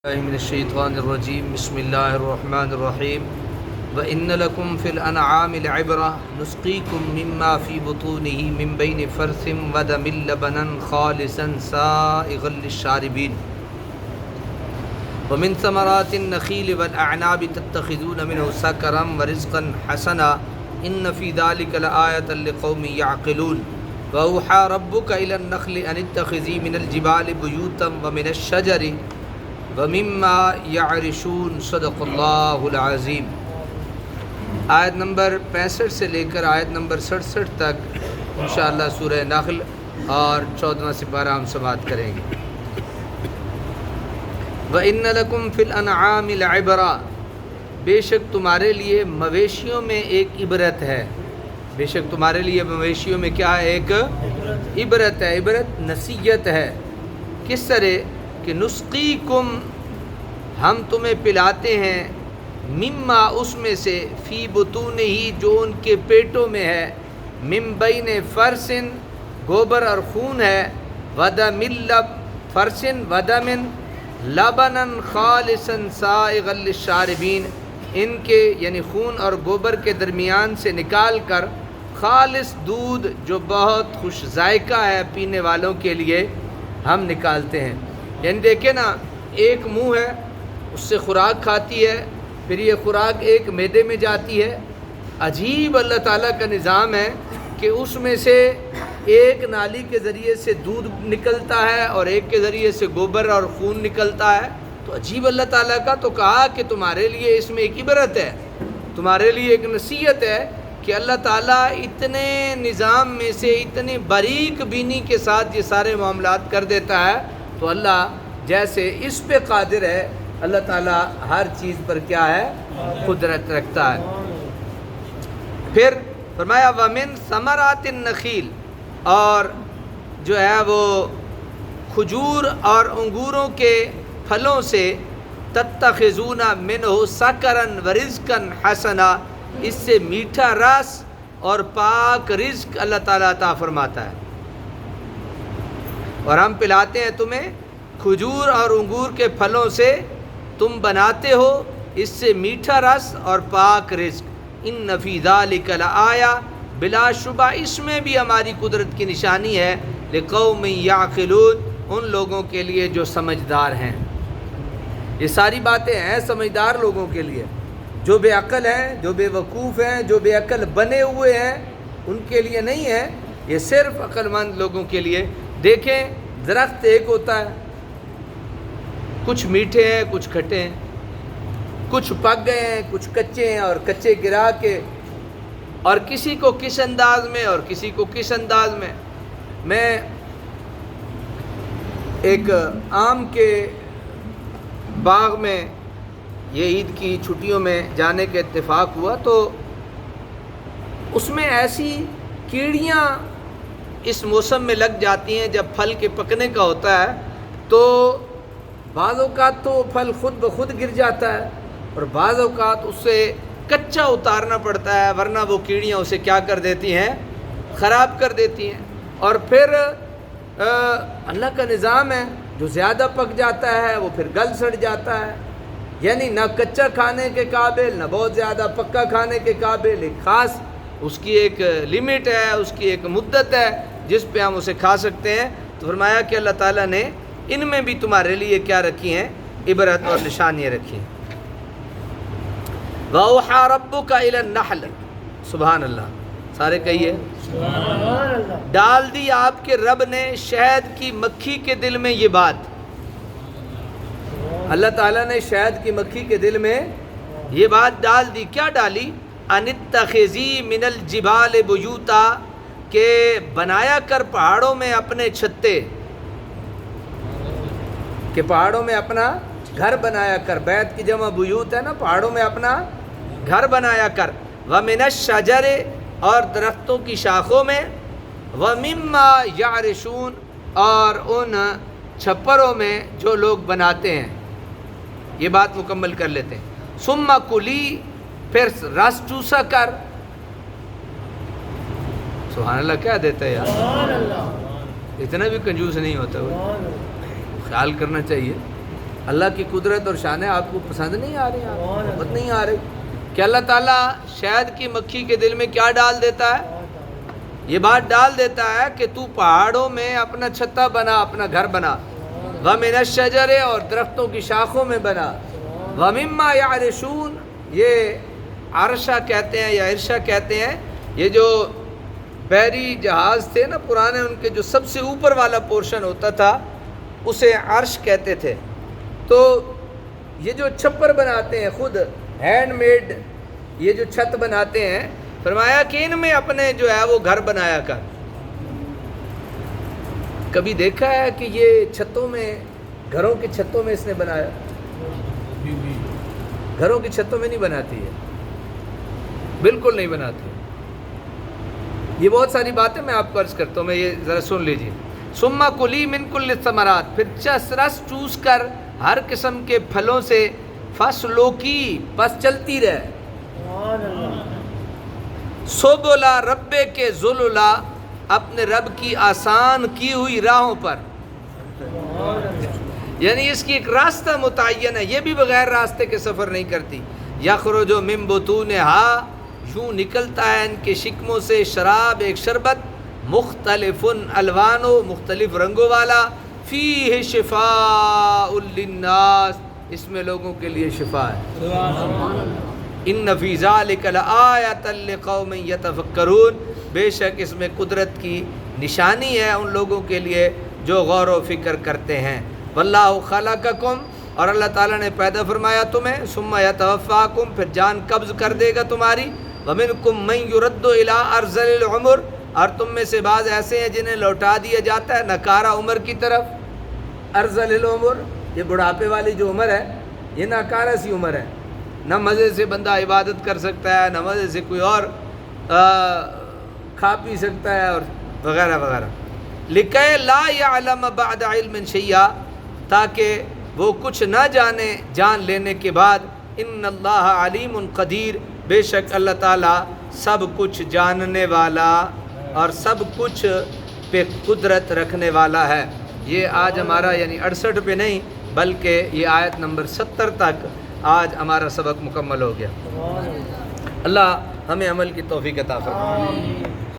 من الشيطان الرجيم. بسم الله الرحمن الرحيم. وإن لكم في الأنعام العبرة نسقيكم مما في بطونه من بين فرث ودم لبنا خالصا سائغا للشاربين. ومن ثمرات النخيل والأعناب تتخذون منه سكرا ورزقا حسنا. إن في ذلك لآية لقوم يعقلون. وأوحى ربك إلى النخل أن اتخذي من الجبال بيوتا ومن الشجر ومما يعرشون صدق اللہ العظیم آیت نمبر پینسٹھ سے لے کر آیت نمبر سڑسٹھ تک انشاءاللہ سورہ نخل اور چودواں سپارہ ہم سماعت کریں گے۔ وَإِنَّ لَكُمْ فِي الْأَنْعَامِ الْعِبْرَةِ بے شک تمہارے لیے مویشیوں میں ایک عبرت ہے۔ بے شک تمہارے لیے مویشیوں میں کیا ہے؟ ایک عبرت ہے۔ عبرت نصیحت ہے۔ کس طرح کہ نسخی کم ہم تمہیں پلاتے ہیں، مما اس میں سے، فی بتون ہی، جو ان کے پیٹوں میں ہے۔ ممبئی نے فرسن، گوبر اور خون ہے۔ ودا ملب فرسن ودمن لبنن خالصن سائغ للشاربین۔ ان کے یعنی خون اور گوبر کے درمیان سے نکال کر، خالص دودھ جو بہت خوش ذائقہ ہے پینے والوں کے لیے، ہم نکالتے ہیں۔ یعنی دیکھیں نا، ایک منہ ہے، اس سے خوراک کھاتی ہے، پھر یہ خوراک ایک میدے میں جاتی ہے۔ عجیب اللہ تعالیٰ کا نظام ہے کہ اس میں سے ایک نالی کے ذریعے سے دودھ نکلتا ہے اور ایک کے ذریعے سے گوبر اور خون نکلتا ہے۔ تو عجیب اللہ تعالیٰ کا تو کہا کہ تمہارے لیے اس میں ایک عبرت ہے، تمہارے لیے ایک نصیحت ہے کہ اللہ تعالیٰ اتنے نظام میں سے اتنی باریک بینی کے ساتھ یہ سارے معاملات کر دیتا ہے۔ تو اللہ جیسے اس پہ قادر ہے، اللہ تعالیٰ ہر چیز پر کیا ہے؟ قدرت رکھتا ہے۔ پھر فرمایا، ومن ثمرات النخیل اور جو ہے وہ کھجور اور انگوروں کے پھلوں سے تتخذون من ہو سکرن و رزقن حسنا، اس سے میٹھا رس اور پاک رزق اللہ تعالیٰ عطا فرماتا ہے۔ اور ہم پلاتے ہیں تمہیں کھجور اور انگور کے پھلوں سے تم بناتے ہو، اس سے میٹھا رس اور پاک رزق۔ ان نفیدہ لکل آیا بلا شبہ اس میں بھی ہماری قدرت کی نشانی ہے۔ لقوم یعقلون، ان لوگوں کے لیے جو سمجھدار ہیں۔ یہ ساری باتیں ہیں سمجھدار لوگوں کے لیے۔ جو بے عقل ہیں، جو بے وقوف ہیں، جو بے عقل بنے ہوئے ہیں، ان کے لیے نہیں ہے۔ یہ صرف عقل مند لوگوں کے لیے۔ دیکھیں، درخت ایک ہوتا ہے۔ کچھ میٹھے ہیں، کچھ کھٹے ہیں۔ کچھ پک گئے ہیں، کچھ کچے ہیں اور کچے گرا کے۔ اور کسی کو کس انداز میں، اور کسی کو کس انداز میں۔ میں ایک آم کے باغ میں یہ عید کی چھٹیوں میں جانے کے اتفاق ہوا تو اس میں ایسی کیڑیاں اس موسم میں لگ جاتی ہیں جب پھل کے پکنے کا ہوتا ہے، تو بعض اوقات تو پھل خود بخود گر جاتا ہے اور بعض اوقات اس سے کچا اتارنا پڑتا ہے، ورنہ وہ کیڑیاں اسے کیا کر دیتی ہیں؟ خراب کر دیتی ہیں۔ اور پھر اللہ کا نظام ہے، جو زیادہ پک جاتا ہے، وہ پھر گل سڑ جاتا ہے۔ یعنی نہ کچا کھانے کے قابل، نہ بہت زیادہ پکا کھانے کے قابل، ایک خاص اس کی ایک لمٹ ہے، اس کی ایک مدت ہے۔ جس پہ ہم اسے کھا سکتے ہیں، تو فرمایا کہ اللہ تعالیٰ نے ان میں بھی تمہارے لیے کیا رکھی ہیں؟ عبرت اور نشانیاں رکھی ہیں۔ وَأَوْحَى رَبُّكَ إِلَى النَّحْلِ۔ سبحان اللہ۔ سارے کہیے۔ ڈال دی آپ کے رب نے شہد کی مکھی کے دل میں یہ بات۔ اللہ تعالیٰ نے شہد کی مکھی کے دل میں یہ بات ڈال دی۔ کیا ڈالی؟ انتخذی من الجبال بیوتا کہ بنایا کر پہاڑوں میں اپنے چھتے، کہ پہاڑوں میں اپنا گھر بنایا کر۔ بیت کی جمع بیوت ہے نا، پہاڑوں میں اپنا گھر بنایا کر۔ و من اور درختوں کی شاخوں میں و مما یارشون اور ان چھپروں میں جو لوگ بناتے ہیں۔ یہ بات مکمل کر لیتے ہیں۔ سما کلی، پھر رس چوسا کر۔ سبحان اللہ کیا دیتا ہے یار؟ اتنا بھی کنجوس نہیں ہوتا وہ۔ خیال کرنا چاہیے۔ اللہ کی قدرت اور شانیں آپ کو پسند نہیں آ رہی محبت نہیں آ رہی۔ کہ اللہ تعالیٰ شہد کی مکھی کے دل میں کیا ڈال دیتا ہے؟ یہ بات ڈال دیتا ہے کہ تو پہاڑوں میں اپنا چھتا بنا اپنا گھر بنا۔ ومن الشجر اور درختوں کی شاخوں میں بنا۔ ومما یعرشون یہ عرشہ کہتے ہیں یا عرشہ کہتے ہیں۔ یہ جو بحری جہاز تھے نا پرانے ان کے جو سب سے اوپر والا پورشن ہوتا تھا اسے عرش کہتے تھے۔ تو یہ جو چھپر بناتے ہیں خود ہینڈ میڈ یہ جو چھت بناتے ہیں فرمایا کہ ان میں اپنے جو ہے وہ گھر بنایا کر۔ کبھی دیکھا ہے کہ یہ چھتوں میں گھروں کی چھتوں میں اس نے بنایا؟ گھروں کی چھتوں میں نہیں بناتی ہے۔ بالکل نہیں بناتی۔ یہ بہت ساری باتیں میں آپ کو عرض کرتا ہوں، میں یہ ذرا سن لیجیے سما کلی من کل ثمرات پھر چس رس چوس کر ہر قسم کے پھلوں سے فصلوں کی پس چلتی رہے۔ سو بولا ربے کے ذللا۔ اپنے رب کی آسان کی ہوئی راہوں پر۔ یعنی اس کی ایک راستہ متعین ہے، یہ بھی بغیر راستے کے سفر نہیں کرتی۔ یخرو جو ممبتون ہا یوں نکلتا ہے ان کے شکموں سے شراب ایک شربت، مختلف الوان و مختلف رنگوں والا فی شفاء للناس۔ اس میں لوگوں کے لیے شفا ہے۔ ان فی ذالک لآیۃ لقوم یتفکرون۔ بے شک اس میں قدرت کی نشانی ہے ان لوگوں کے لیے جو غور و فکر کرتے ہیں۔ واللہ خلقکم۔ اور اللہ تعالیٰ نے پیدا فرمایا تمہیں، ثم یتوفاکم۔ پھر جان قبض کر دے گا تمہاری۔ ومنکم من یرد الی ارذل العمر، اور تم میں سے بعض ایسے ہیں جنہیں لوٹا دیا جاتا ہے نکارہ عمر کی طرف۔ ارذل العمر، یہ بڑھاپے والی جو عمر ہے، یہ ناکارہ سی عمر ہے۔ نہ مزے سے بندہ عبادت کر سکتا ہے، نہ مزے سے کوئی اور کھا پی سکتا ہے اور وغیرہ وغیرہ۔ لکھے لا یعلم بعد علم شیعہ تاکہ وہ کچھ نہ جانے، جان لینے کے بعد، ان اللہ علیم قدیر۔ بے شک اللہ تعالیٰ سب کچھ جاننے والا اور سب کچھ پہ قدرت رکھنے والا ہے۔ یہ آج ہمارا یعنی اڑسٹھ پہ نہیں، بلکہ یہ آیت نمبر ستر تک آج ہمارا سبق مکمل ہو گیا۔ اللہ ہمیں عمل کی توفیق عطا فرمائے۔